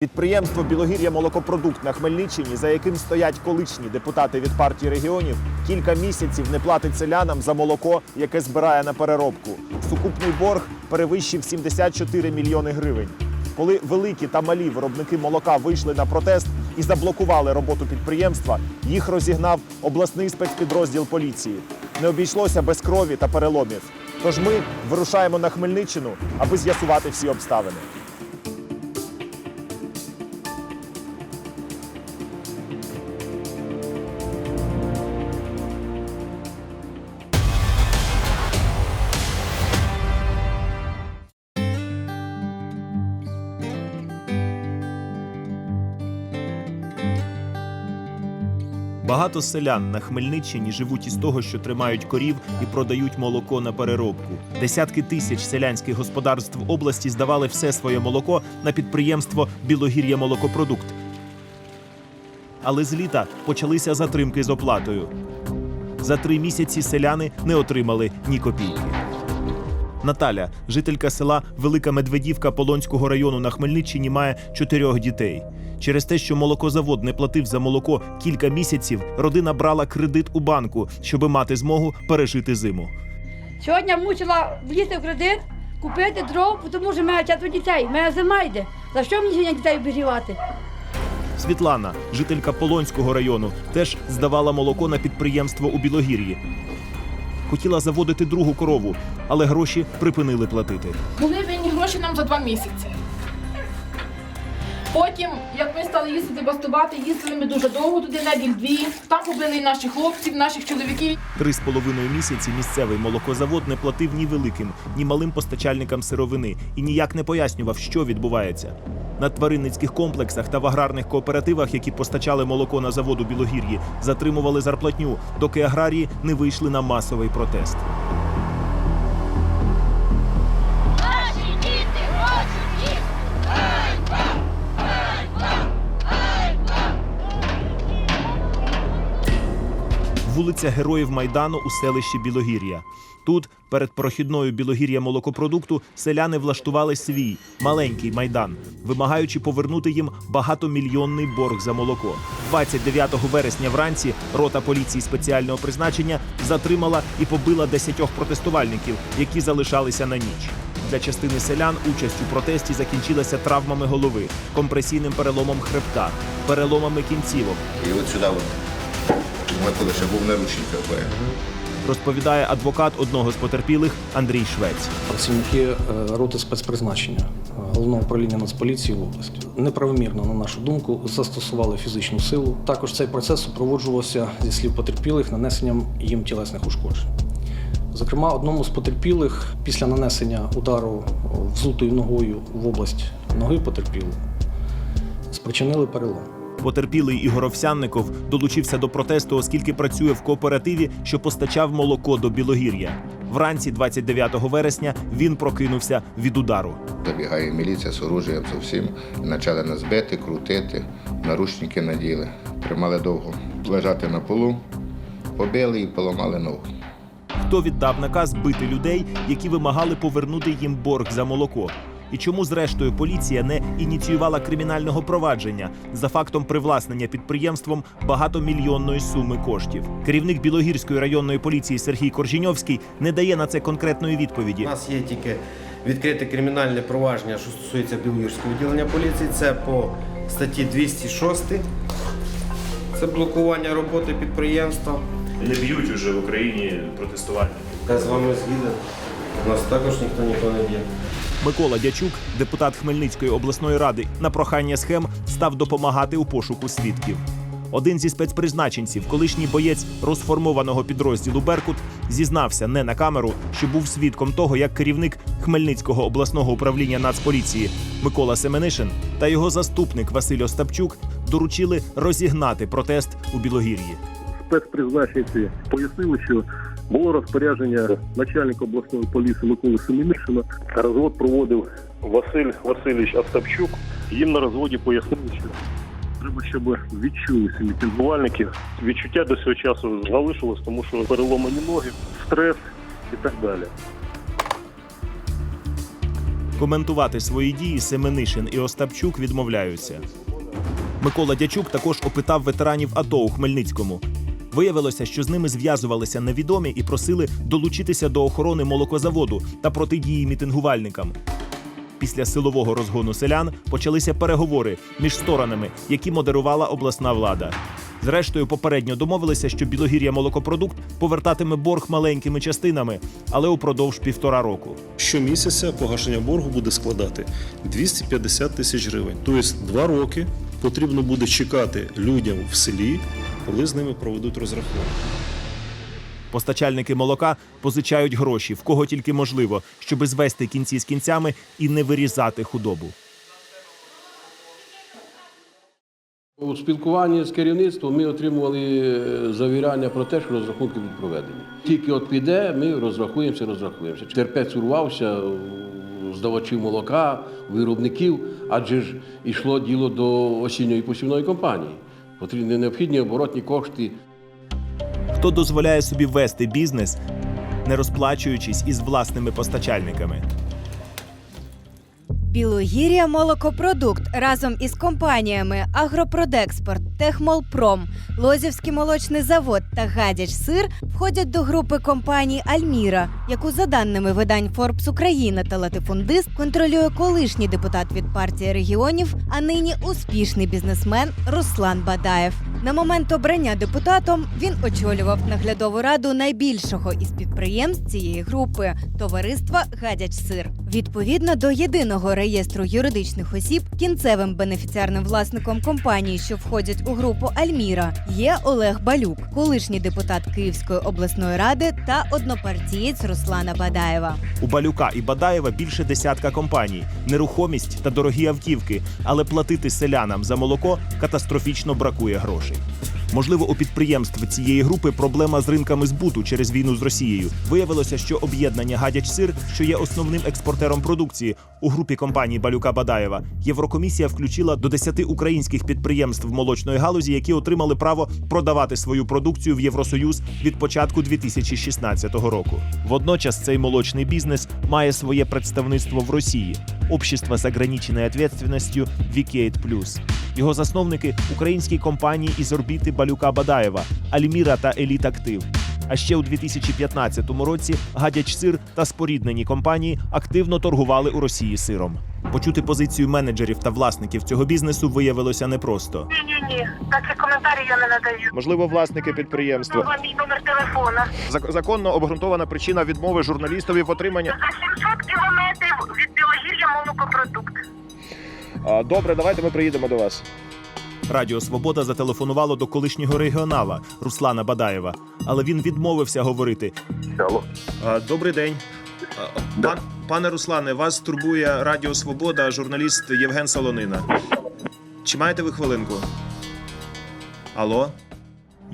Підприємство Білогір'я молокопродукт на Хмельниччині, за яким стоять колишні депутати від партії регіонів, кілька місяців не платить селянам за молоко, яке збирає на переробку. Сукупний борг перевищив 74 мільйони гривень. Коли великі та малі виробники молока вийшли на протест і заблокували роботу підприємства, їх розігнав обласний спецпідрозділ поліції. Не обійшлося без крові та переломів. Тож ми вирушаємо на Хмельниччину, аби з'ясувати всі обставини. Багато селян на Хмельниччині живуть із того, що тримають корів і продають молоко на переробку. Десятки тисяч селянських господарств області здавали все своє молоко на підприємство Білогір'я молокопродукт. Але з літа почалися затримки з оплатою. За три місяці селяни не отримали ні копійки. Наталя, жителька села Велика Медведівка Полонського району на Хмельниччині, має чотирьох дітей. Через те, що молокозавод не платив за молоко кілька місяців, родина брала кредит у банку, щоби мати змогу пережити зиму. Сьогодні мусила влізти в кредит, купити дров, тому що мене четверо дітей, мене зима йде. За що мені сьогодні дітей обігрівати? Світлана, жителька Полонського району, теж здавала молоко на підприємство у Білогір'ї. Хотіла заводити другу корову, але гроші припинили платити. Були винні гроші нам за два місяці. Потім, як ми стали їздити бастувати, їздили ми дуже довго туди, неділь дві. Там побили і наших хлопців, наших чоловіків. Три з половиною місяці місцевий молокозавод не платив ні великим, ні малим постачальникам сировини і ніяк не пояснював, що відбувається. На тваринницьких комплексах та в аграрних кооперативах, які постачали молоко на заводу Білогір'ї, затримували зарплатню, доки аграрії не вийшли на масовий протест. Вулиця Героїв Майдану у селищі Білогір'я. Тут, перед прохідною Білогір'я молокопродукту, селяни влаштували свій маленький майдан, вимагаючи повернути їм багатомільйонний борг за молоко. 29 вересня вранці рота поліції спеціального призначення затримала і побила десятьох протестувальників, які залишалися на ніч. Для частини селян участь у протесті закінчилася травмами голови, компресійним переломом хребта, переломами кінцівок, І от сюди от, Микола ще був наручник КП. розповідає адвокат одного з потерпілих Андрій Швець. Працівники е, роти спецпризначення е, головного управління Нацполіції в області неправомірно, на нашу думку, застосували фізичну силу. Також цей процес супроводжувався зі слів потерпілих нанесенням їм тілесних ушкоджень. Зокрема, одному з потерпілих після нанесення удару взутою ногою в область ноги потерпілого спричинили перелом. Потерпілий Ігор Овсянников долучився до протесту, оскільки працює в кооперативі, що постачав молоко до Білогір'я. Вранці 29 вересня він прокинувся від удару. Забігає міліція з оружієм зовсім. Почали нас бити, крутити, наручники наділи. Тримали довго лежати на полу, побили і поламали ногу. Хто віддав наказ бити людей, які вимагали повернути їм борг за молоко? І чому, зрештою, поліція не ініціювала кримінального провадження за фактом привласнення підприємством багатомільйонної суми коштів? Керівник Білогірської районної поліції Сергій Коржіньовський не дає на це конкретної відповіді. У нас є тільки відкрите кримінальне провадження, що стосується Білогірського відділення поліції. Це по статті 206. Це блокування роботи підприємства. Не б'ють уже в Україні протестувальників. Я з вами згіден. У нас також ніхто нікого не б'є. Микола Дячук, депутат Хмельницької обласної ради, на прохання схем став допомагати у пошуку свідків. Один зі спецпризначенців, колишній боєць розформованого підрозділу Беркут, зізнався не на камеру, що був свідком того, як керівник Хмельницького обласного управління Нацполіції Микола Семенишин та його заступник Василь Остапчук доручили розігнати протест у Білогір'ї. спецпризначенці пояснили, що було розпорядження начальника обласної поліції Миколи Семенишина. Розвод проводив Василь Васильович Остапчук. Їм на розводі пояснили, що треба, щоб відчулися мітингувальники. Відчуття до цього часу залишилось, тому що переломані ноги, стрес і так далі. Коментувати свої дії Семенишин і Остапчук відмовляються. Микола Дячук також опитав ветеранів АТО у Хмельницькому. Виявилося, що з ними зв'язувалися невідомі і просили долучитися до охорони молокозаводу та протидії мітингувальникам. Після силового розгону селян почалися переговори між сторонами, які модерувала обласна влада. Зрештою, попередньо домовилися, що Білогір'я молокопродукт повертатиме борг маленькими частинами, але упродовж півтора року. Щомісяця погашення боргу буде складати 250 тисяч гривень. Тобто два роки потрібно буде чекати людям в селі, коли з ними проведуть розрахунок. Постачальники молока позичають гроші в кого тільки можливо, щоби звести кінці з кінцями і не вирізати худобу. У спілкуванні з керівництвом ми отримували е, завіряння про те, що розрахунки будуть проведені. Тільки от піде, ми розрахуємося, розрахуємося. Терпець урвався здавачів молока, виробників, адже ж йшло діло до осінньої посівної кампанії. Потрібні необхідні оборотні кошти. Хто дозволяє собі вести бізнес, не розплачуючись із власними постачальниками? Білогір'я молокопродукт разом із компаніями Агропродекспорт, Техмолпром, Лозівський молочний завод та Гадяч Сир входять до групи компаній Альміра, яку за даними видань Forbes Україна та Латифундист контролює колишній депутат від партії регіонів, а нині успішний бізнесмен Руслан Бадаєв. На момент обрання депутатом він очолював наглядову раду найбільшого із підприємств цієї групи товариства Гадяч Сир. Відповідно до єдиного реєстру юридичних осіб, кінцевим бенефіціарним власником компанії, що входять у групу Альміра, є Олег Балюк, колишній депутат Київської обласної ради та однопартієць Руслана Бадаєва. У Балюка і Бадаєва більше десятка компаній, нерухомість та дорогі автівки, але платити селянам за молоко катастрофічно бракує грошей. Можливо, у підприємств цієї групи проблема з ринками збуту через війну з Росією. Виявилося, що об'єднання Гадяч Сир, що є основним експортером продукції у групі компаній Балюка Бадаєва, Єврокомісія включила до 10 українських підприємств молочної галузі, які отримали право продавати свою продукцію в Євросоюз від початку 2016 року. Водночас цей молочний бізнес має своє представництво в Росії. Общество з ограниченою ответственностью Вікейт Плюс. Його засновники українські компанії із орбіти Балюка Бадаєва, Альміра та Еліт Актив. А ще у 2015 році гадяч сир та споріднені компанії активно торгували у Росії сиром. Почути позицію менеджерів та власників цього бізнесу виявилося непросто. Ні, ні, ні. Такі коментарі я не надаю. Можливо, власники підприємства. Вам мій номер телефона. Законно обґрунтована причина відмови журналістові в отриманні. За 700 кілометрів від Білогір'я молокопродукт. Добре, давайте ми приїдемо до вас. Радіо Свобода зателефонувало до колишнього регіонала Руслана Бадаєва, але він відмовився говорити. Алло. Добрий день. Пан, пане Руслане, вас турбує Радіо Свобода, журналіст Євген Солонина. Чи маєте ви хвилинку? Алло?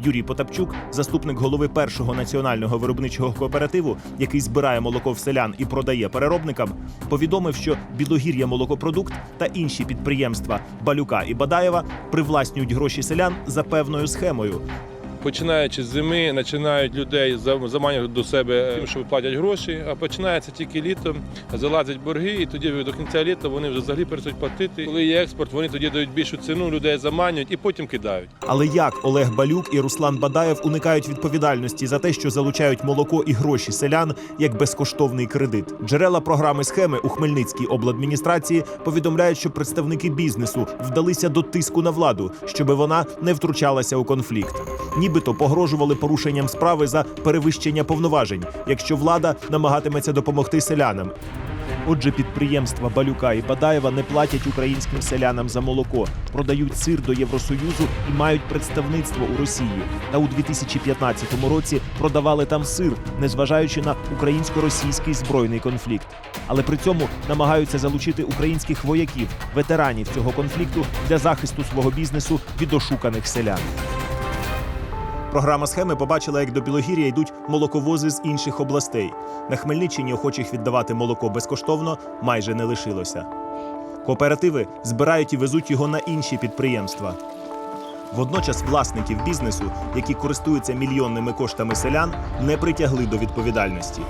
Юрій Потапчук, заступник голови першого національного виробничого кооперативу, який збирає молоко в селян і продає переробникам, повідомив, що Білогір'я молокопродукт та інші підприємства Балюка і Бадаєва привласнюють гроші селян за певною схемою. Починаючи з зими, починають людей заманювати до себе, тим, що платять гроші, а починається тільки літом, залазять борги, і тоді до кінця літа вони вже взагалі перестають платити. Коли є експорт, вони тоді дають більшу ціну, людей заманюють і потім кидають. Але як Олег Балюк і Руслан Бадаєв уникають відповідальності за те, що залучають молоко і гроші селян як безкоштовний кредит? Джерела програми схеми у Хмельницькій обладміністрації повідомляють, що представники бізнесу вдалися до тиску на владу, щоби вона не втручалася у конфлікт. Нібито погрожували порушенням справи за перевищення повноважень, якщо влада намагатиметься допомогти селянам. Отже, підприємства Балюка і Бадаєва не платять українським селянам за молоко, продають сир до Євросоюзу і мають представництво у Росії. Та у 2015 році продавали там сир, незважаючи на українсько-російський збройний конфлікт. Але при цьому намагаються залучити українських вояків, ветеранів цього конфлікту для захисту свого бізнесу від ошуканих селян. Програма схеми побачила, як до Білогір'я йдуть молоковози з інших областей. На Хмельниччині охочих віддавати молоко безкоштовно майже не лишилося. Кооперативи збирають і везуть його на інші підприємства. Водночас власників бізнесу, які користуються мільйонними коштами селян, не притягли до відповідальності.